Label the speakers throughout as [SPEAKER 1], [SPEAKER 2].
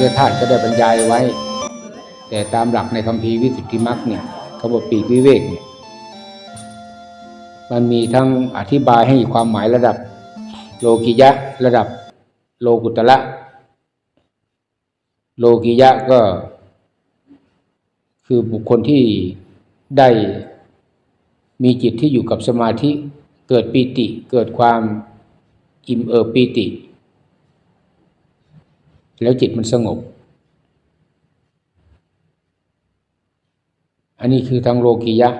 [SPEAKER 1] ทธทาสก็ได้บรรยายไว้ แต่ตามหลักในคัมภีร์วิสุทธิมรรคเนี่ยเขาบอกปีกวิเวกเนี่ยมันมีทั้งอธิบายให้ความหมายระดับโลกิยะ ระดับโลกุตระโลกิยะก็ คือบุคคลที่ได้มีจิตที่อยู่กับสมาธิ เกิดปีติ เกิดความอิ่มเอิบปีติ แล้วจิตมันสงบ อันนี้คือทางโลกิยะ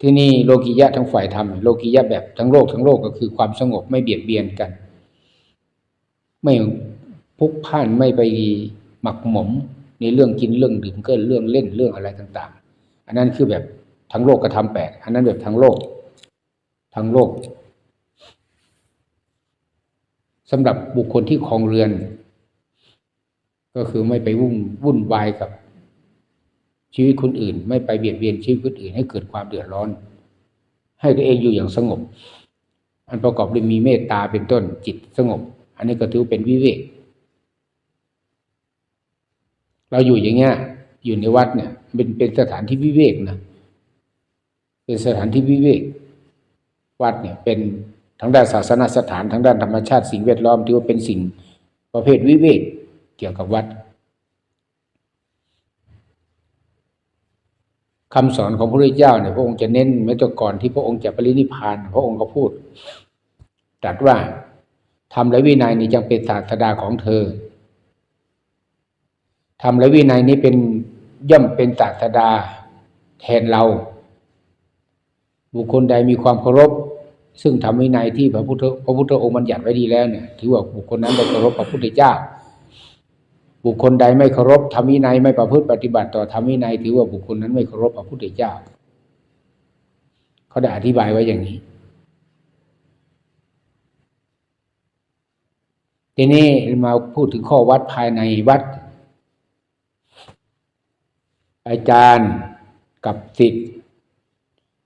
[SPEAKER 1] ที่นี่โลกิยะทั้งฝ่ายธรรมโลกิยะแบบทั้งโลกทั้งโลกก็คือความสงบไม่เบียดเบียนกัน ไม่พุกพ่านไม่ไปหมักหมมในเรื่องกินเรื่องดื่มเกินเรื่องเล่นเรื่องอะไรต่าง ๆ อันนั้นคือแบบทั้งโลกกระทำแปดอันนั้นแบบทั้งโลกทั้งโลกสำหรับบุคคลที่ครองเรือน ก็คือไม่ไปวุ่นวุ่นวายกับชีวิตคนอื่น ไม่ไปเบียดเบียนชีวิตคนอื่นให้เกิดความเดือดร้อน ให้ตัวเองอยู่อย่างสงบ อันประกอบด้วยมีเมตตาเป็นต้นจิตสงบ อันนี้ก็ถือเป็นวิเวกเราอยู่อย่างเงี้ยอยู่ในวัดเนี่ยเป็นเป็นสถานที่วิเวกนะเป็นสถานที่วิเวก วัดเนี่ยเป็นทั้งด้านศาสนาสถานทั้งด้านธรรมชาติสิ่งแวดล้อมที่ว่าเป็นสิ่งประเภทวิเวก กี่ยวกับวัดคำสอนของพระพุทธเจ้าเนี่ยพระองค์จะเน้นแม้แต่ก่อนที่พระองค์จะปรินิพพาน พระองค์ก็พูดตรัสว่าทำและวินัยนี้จังเป็นศาสดาของเธอทำและวินัยนี้เป็นย่อมเป็นศาสดาแทนเรา บุคคลใดมีความเคารพ ซึ่งทำวินัยที่พระพุทธพระพุทธองค์บัญญัติไว้ดีแล้วเนี่ยถือว่าบุคคลนั้นได้เคารพพระพุทธเจ้า บุคคลใดไม่เคารพทำวินัยไม่ประพฤติปฏิบัติต่อทำวินัยถือว่าบุคคลนั้นไม่เคารพพระพุทธเจ้า เขาได้อธิบายไว้อย่างนี้ ทีนี้มาพูดถึงข้อวัดภายในวัด อาจารย์กับสิทธิ์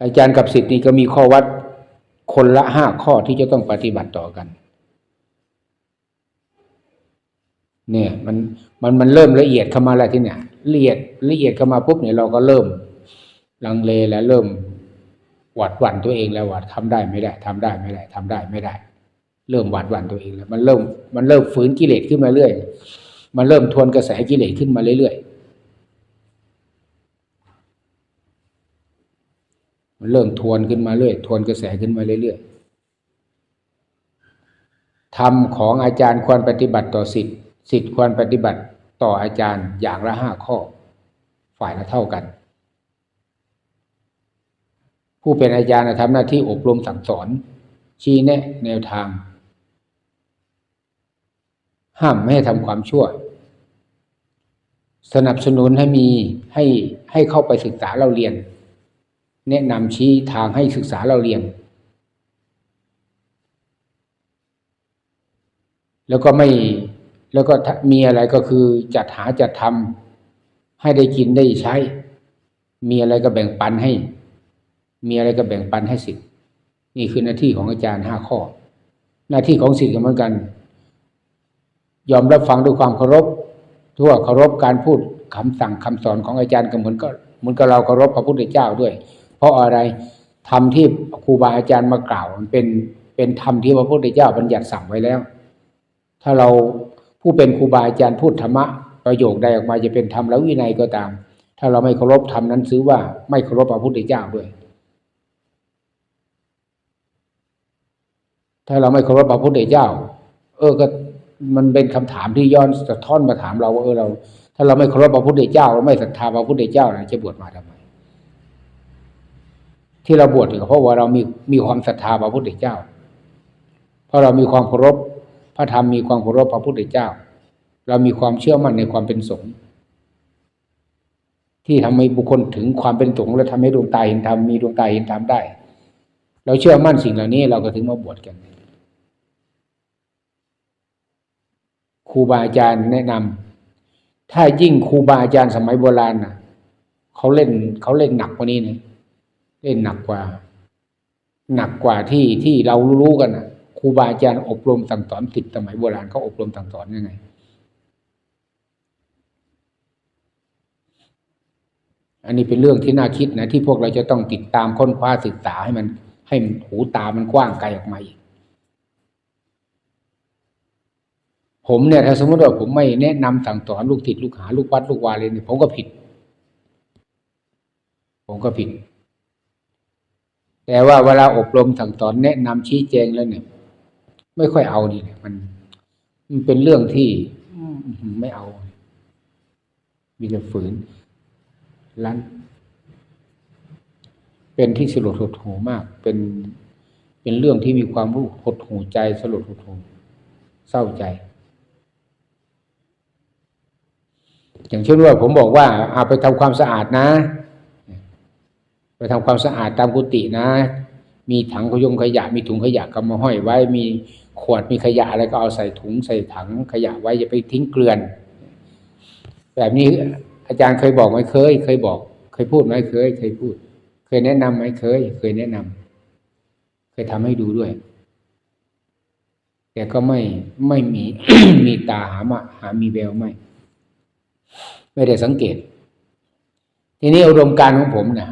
[SPEAKER 1] อาจารย์กับสิทธิ์นี่ก็มีข้อวัดคนละห้าข้อที่จะต้องปฏิบัติต่อกัน เนี่ยมันมันมันเริ่มละเอียดเข้ามาแล้วที่เนี่ยละเอียดละเอียดเข้ามาปุ๊บเนี่ยเราก็เริ่มลังเลแล้วเริ่มหวาดหวั่นตัวเองแล้วว่าทำได้ไม่ได้ทำได้ไม่ได้ทำได้ไม่ได้ เริ่มหวาดหวั่นตัวเองแล้ว มันเริ่มมันเริ่มฝืนกิเลสขึ้นมาเรื่อย มันเริ่มทวนกระแสกิเลสขึ้นมาเรื่อยๆมันเริ่มทวนขึ้นมาเรื่อย ทวนกระแสขึ้นมาเรื่อยๆธรรมของอาจารย์ควรปฏิบัติต่อสิทธิ์ สิทธิ์ควรปฏิบัติต่ออาจารย์อย่างละห้าข้อ ฝ่ายละเท่ากัน ผู้เป็นอาจารย์ทำหน้าที่อบรมสั่งสอน ชี้แนะแนวทาง ห้ามไม่ให้ทำความชั่ว สนับสนุนให้มีให้ให้เข้าไปศึกษาเราเรียน แนะนำชี้ทางให้ศึกษาเราเรียนแล้วก็ไม่ แล้วก็มีอะไรก็คือจัดหาจัดทำให้ได้กินได้ใช้ มีอะไรก็แบ่งปันให้ มีอะไรก็แบ่งปันให้สิทธิ์นี่คือหน้าที่ของอาจารย์ห้าข้อ หน้าที่ของสิทธิ์ก็เหมือนกัน ยอมรับฟังด้วยความเคารพทั่วเคารพการพูดคำสั่งคำสอนของอาจารย์ก็เหมือนก็เหมือนกับเราเคารพพระพุทธเจ้าด้วย เพราะอะไรธรรมที่ครูบาอาจารย์มากล่าว มันเป็นเป็นธรรมที่พระพุทธเจ้าบัญญัติสั่งไว้แล้ว ถ้าเรา ผู้เป็นครูบาอาจารย์พูดธรรมะประโยคใดออกมาจะเป็นธรรมแล้ววินัยก็ตาม ถ้าเราไม่เคารพธรรมนั้นซื้อว่าไม่เคารพพระพุทธเจ้าด้วย ถ้าเราไม่เคารพพระพุทธเจ้า เออก็มันเป็นคำถามที่ย้อนสะท้อนมาถามเราว่าเออเรา ถ้าเราไม่เคารพพระพุทธเจ้าเราไม่ศรัทธาพระพุทธเจ้าเราจะบวชมาทำไมที่เราบวชก็เพราะว่าเรามีมีความศรัทธาพระพุทธเจ้า เพราะเรามีความเคารพ พระธรรมมีความเคารพพระพุทธเจ้า เรามีความเชื่อมั่นในความเป็นสงฆ์ที่ทำให้บุคคลถึงความเป็นสงฆ์และทำให้ดวงตาเห็นธรรมมีดวงตาเห็นธรรมได้ เราเชื่อมั่นสิ่งเหล่านี้ เราก็ถึงมาบวชกันครูบาอาจารย์แนะนำถ้ายิ่งครูบาอาจารย์สมัยโบราณนะเขาเล่นเขาเล่นหนักกว่านี้นะเล่นหนักกว่า หนักกว่าที่ที่เรารู้กันนะ ครูบาอาจารย์อบรมสั่งสอนติดสมัยโบราณเขาอบรมสั่งสอนยังไง อันนี้เป็นเรื่องที่น่าคิดนะ ที่พวกเราจะต้องติดตามค้นคว้าศึกษาให้มัน ให้มันหูตามันกว้างไกลออกมาอีกผมเนี่ยถ้าสมมติว่าผมไม่แนะนำสั่งสอนลูกติดลูกหาลูกวัดลูกวาเลยเนี่ยผมก็ผิด ผมก็ผิด แต่ว่าเวลาอบรมสั่งสอนแนะนำชี้แจงแล้วเนี่ย ไม่ค่อยเอาดีเนี่ยมัน มันเป็นเรื่องที่อไม่เอา มีแต่ฝืนลันเป็นที่สลดหดหูมาก เป็นเป็นเรื่องที่มีความรู้หดหูใจสลดหดหูเศร้าใจ อย่างเช่นว่าผมบอกว่าเอาไปทำความสะอาดนะ ไปทำความสะอาดตามกุฏินะ มีถังขยงขยะ มีถุงขยะก็มาห้อยไว้มี ขวดมีขยะอะไรก็เอาใส่ถุงใส่ถังขยะไว้อย่าไปทิ้งเกลื่อน แบบนี้อาจารย์เคยบอกไหมเคย เคยบอก เคยพูดไหมเคย เคยพูด เคยแนะนำไหมเคย เคยแนะนำเคยทำให้ดูด้วย แต่ก็ไม่ไม่มีมีตาหามาหามีแววไม่ ไม่ได้สังเกต ทีนี้อารมณ์การของผมนะ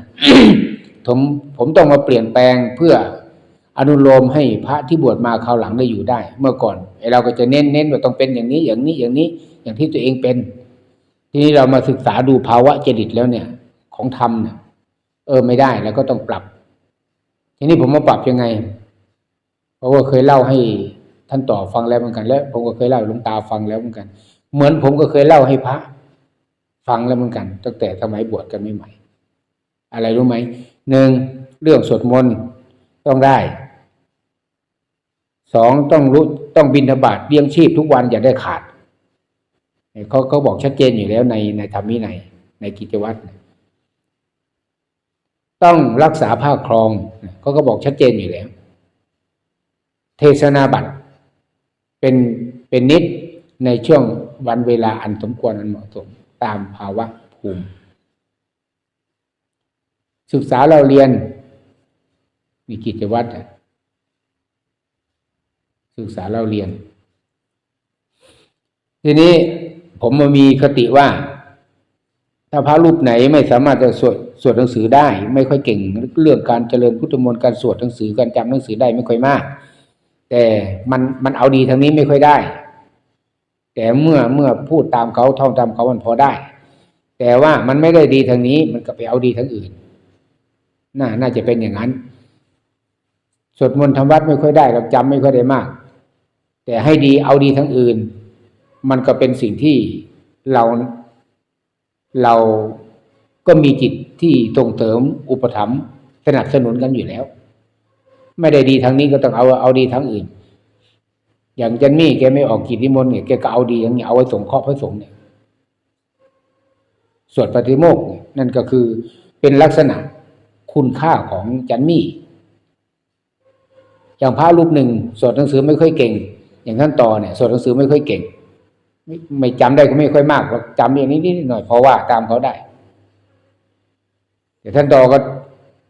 [SPEAKER 1] ผมผมต้องมาเปลี่ยนแปลงเพื่อ อนุโลมให้พระที่บวชมาคราวหลังได้อยู่ได้ เมื่อก่อนไอเราก็จะเน้นเน้นว่าต้องเป็นอย่างนี้อย่างนี้อย่างนี้อย่างที่ตัวเองเป็น ทีนี้เรามาศึกษาดูภาวะจริตแล้วเนี่ย ของธรรมเนี่ยเออไม่ได้แล้วก็ต้องปรับ ทีนี้ผมมาปรับยังไง เพราะว่าเคยเล่าให้ท่านต่อฟังแล้วเหมือนกันแล้ว ผมก็เคยเล่าให้หลวงตาฟังแล้วเหมือนกัน เหมือนผมก็เคยเล่าให้พระ ฟังแล้วเหมือนกันตั้งแต่สมัยบวชกันใหม่ๆอะไรรู้ไหมหนึ่งเรื่องสวดมนต์ต้องได้ สองต้องรู้ต้องบินทบาทเลี้ยงชีพทุกวันอย่าได้ขาดเขาเขาบอกชัดเจนอยู่แล้วในในธรรมวินัยในกิจวัตรต้องรักษาผ้าครองเขาก็บอกชัดเจนอยู่แล้ว เทศนาบัตรเป็นเป็นนิดในช่วงวันเวลาอันสมควรอันเหมาะสมตามภาวะภูมิ ศึกษาเราเรียนมีกิจวัตร ศึกษาเราเรียน ทีนี้ผมมามีคติว่า ถ้าพระรูปไหนไม่สามารถจะสวดสวดหนังสือได้ ไม่ค่อยเก่งเรื่องการเจริญพุทธมนต์การสวดหนังสือการจำหนังสือได้ไม่ค่อยมาก แต่มันมันเอาดีทางนี้ไม่ค่อยได้ แต่เมื่อเมื่อพูดตามเขาท่องตามเขามันพอได้ แต่ว่ามันไม่ได้ดีทางนี้ มันก็ไปเอาดีทางอื่นน่าน่าจะเป็นอย่างนั้นสวดมนต์ทำวัดไม่ค่อยได้เราจำไม่ค่อยได้มาก แต่ให้ดีเอาดีทั้งอื่น มันก็เป็นสิ่งที่เรา เราก็มีจิตที่ส่งเสริมอุปถัมภ์สนับสนุนกันอยู่แล้ว ไม่ได้ดีทางนี้ก็ต้องเอาเอาดีทั้งอื่น อย่างจันมี่แกไม่ออกกิจนิมนต์เนี่ยแกก็เอาดีอย่างนี้เอาไว้ส่งเคราะห์พระสงฆ์เนี่ยสวดปฏิโมกข์เนี่ยนั่นก็คือเป็นลักษณะคุณค่าของจันมี่อย่างพระรูปหนึ่งสวดหนังสือไม่ค่อยเก่ง อย่างท่านต่อเนี่ยสวดหนังสือไม่ค่อยเก่ง ไม่ไม่จำได้ก็ไม่ค่อยมากหรอกจำอย่างนี้นิดหน่อยเพราะว่าตามเขาได้ แต่ท่านต่อก็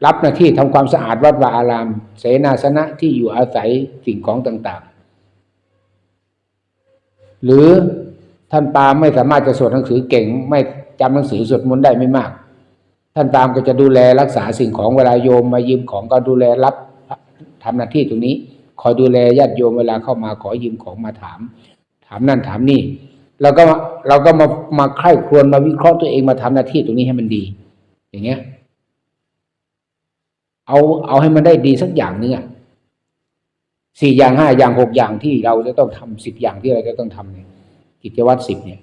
[SPEAKER 1] รับหน้าที่ทำความสะอาดวัดวาอาราม เสนาสนะที่อยู่อาศัยสิ่งของต่างๆ หรือท่านปาไม่สามารถจะสวดหนังสือเก่ง ไม่จำหนังสือสวดมนต์ได้ไม่มาก ท่านตามก็จะดูแลรักษาสิ่งของเวลาโยมมายืมของก็ดูแลรับทำหน้าที่ตรงนี้ คอยดูแลญาติโยมเวลาเข้ามาขอยืมของมาถาม ถามนั่นถามนี่เราก็เราก็มามาใคร่ครวญมาวิเคราะห์ตัวเองมาทำหน้าที่ตรงนี้ให้มันดี อย่างเงี้ย เอาเอาให้มันได้ดีสักอย่างหนึงอะสี่อย่างห้าอย่างหกอย่างที่เราจะต้องทำสิบอย่างที่เราจะต้องทำเนี่ยกิจวัตรสิบเนี่ย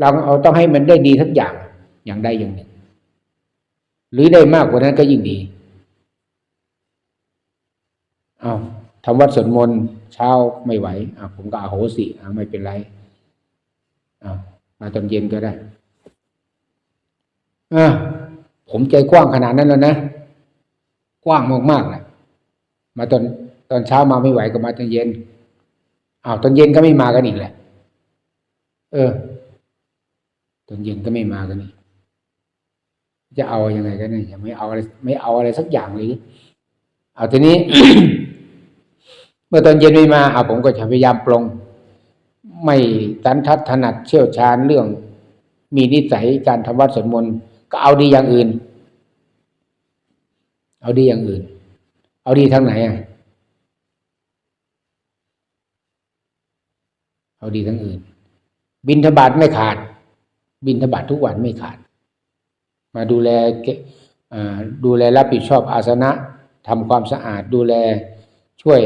[SPEAKER 1] เราเอาต้องให้มันได้ดีสักอย่างอย่างใดอย่างหนึ่ง หรือได้มากกว่านั้นก็ยิ่งดี เอา ทำวัดสวดมนต์เช้าไม่ไหวอ่าผมก็อาโหสิอ่าไม่เป็นไรอ่ามาตอนเย็นก็ได้อ่าผมใจกว้างขนาดนั้นแล้วนะ กว้างมากๆนะมาตอนตอนเช้ามาไม่ไหวก็มาตอนเย็นอ้าวตอนเย็นก็ไม่มากันอีกแหละ เออ ตอนเย็นก็ไม่มากันอีกจะเอาอยัางไงกันเนี่ยไม่เอาอะไรไม่เอาอะไรสักอย่างเลยเอาทีนี้ เมื่อตอนเย็นไม่มาเอาผมก็จะพยายามปลงไม่สันทัดถนัดเชี่ยวชาญเรื่อง มีนิสัยการทำวัดสวดมนต์ก็เอาดีอย่างอื่น เอาดีอย่างอื่น เอาดีทางไหนอะเอาดีทั้งอื่น บินทบาทไม่ขาด บินทบาททุกวันไม่ขาด มาดูแลเกอ่าดูแลรับผิดชอบอาสนะทำความสะอาดดูแลช่วย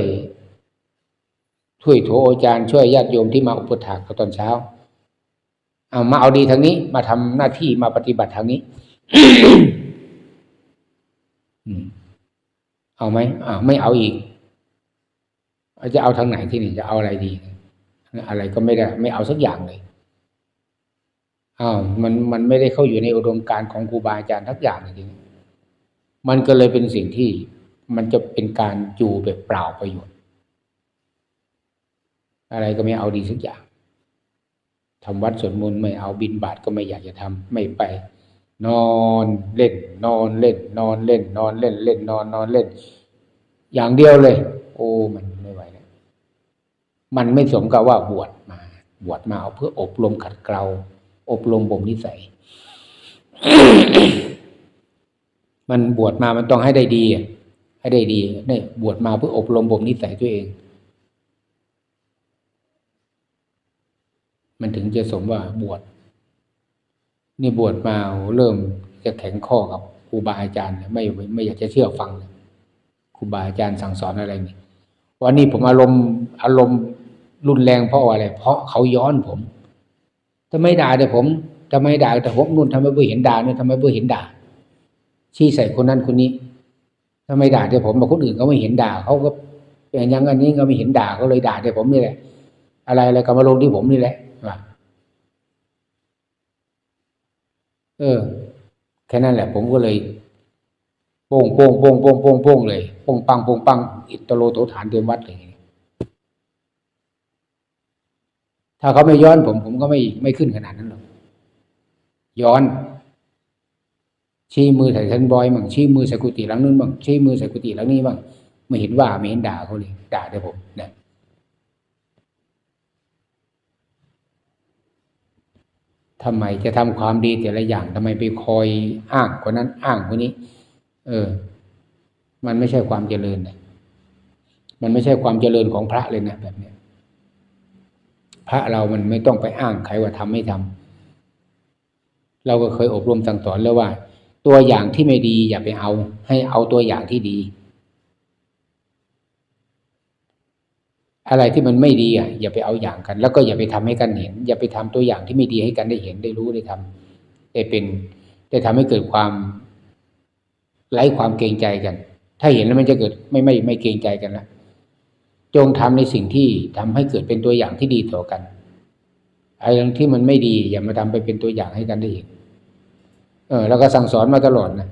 [SPEAKER 1] ช่วยโถอาจารย์ช่วยญาติโยมที่มาอุปถากตอนเช้าเอามาเอาดีทางนี้ มาทำหน้าที่มาปฏิบัติทางนี้เอาไหมอ่าไม่เอาอีกจะเอาทางไหนที่นี่จะเอาอะไรดี อะไรก็ไม่ได้ ไม่เอาสักอย่างเลยอ้าวมันมันไม่ได้เข้าอยู่ในอุดมการณ์ของครูบาอาจารย์ทักอย่างเลยทีนี้มันก็เลยเป็นสิ่งที่มันจะเป็นการจูแบบเปล่าประโยชน์ อะไรก็ไม่เอาดีสักอย่างทำวัดสวดมนต์ไม่เอาบินบาตก็ไม่อยากจะทำไม่ไป นอนเล่น นอนเล่น นอนเล่น นอนเล่น เล่นนอนนอนเล่น อย่างเดียวเลย โอ้มันไม่ไหวแล้วมันไม่สมกับว่าบวชมา บวชมาเอาเพื่ออบรมขัดเกลาอบรมบ่มนิสัย มันบวชมามันต้องให้ได้ดีให้ได้ดีเนี่ยบวชมาเพื่ออบรมบ่มนิสัยตัวเอง มันถึงจะสมว่าบวชนี่บวชมาเริ่มจะแข็งข้อกับครูบาอาจารย์ไม่ไม่อยากจะเชื่อฟังครูบาอาจารย์สั่งสอนอะไรนี่วันนี้ผมอารมณ์อารมณ์รุนแรงเพราะอะไร เพราะเขาย้อนผมทำไมด่าแต่ผมทำไมด่าแต่ผมนู่นทำไมเบื่อเห็นด่าเนี่ยทำไมเบื่อเห็นด่า ชี้ใส่คนนั้นคนนี้ทำไมด่าแต่ผมแต่คนอื่นเขาไม่เห็นด่าเขาก็อย่างอันนี้ก็ไม่เห็นด่าเขาเลยด่าแต่ผมนี่แหละ อะไรอะไรก็มาลงที่ผมนี่แหละว่า เออ แค่นั้นแหละ ผมก็เลยโป้งโป้งโป้งโป้งโป้งโป้งเลยโป้งปังโป้งปังอิตโลโตฐานเต็มวัดเลยถ้าเขาไม่ย้อนผม ผมก็ไม่ไม่ขึ้นขนาดนั้นหรอกย้อน ชี้มือใส่ทันบอยมั่งชี้มือใส่กุฏิหลังนู้นบ้างชี้มือใส่กุฏิหลังนี้บ้างไม่เห็นว่าไม่เห็นด่าเขาเลยด่าแต่ผมเนี่ย ทำไมจะทำความดีแต่ละอย่างทำไมไปคอยอ้างคนนั้นอ้างคนนี้ เออ มันไม่ใช่ความเจริญนะมันไม่ใช่ความเจริญของพระเลยนะแบบเนี้ยพระเรามันไม่ต้องไปอ้างใครว่าทำไม่ทำเราก็เคยอบรมสั่งสอนแล้วว่า ตัวอย่างที่ไม่ดีอย่าไปเอา ให้เอาตัวอย่างที่ดี อะไรที่มันไม่ดีอะอย่าไปเอาอย่างกัน แล้วก็อย่าไปทำให้กันเห็น อย่าไปทำตัวอย่างที่ไม่ดีให้กันได้เห็นได้รู้ได้ทำได้เป็น ได้ทำให้เกิดความไร้ความเกรงใจกัน ถ้าเห็นแล้วมันจะเกิดไม่ไม่ไม่เกรงใจกันละจงทำในสิ่งที่ทำให้เกิดเป็นตัวอย่างที่ดีต่อกันไอ้ที่มันไม่ดี อย่ามาทำไปเป็นตัวอย่างให้กันได้เห็นเออ แล้วก็สั่งสอนมาตลอดนะ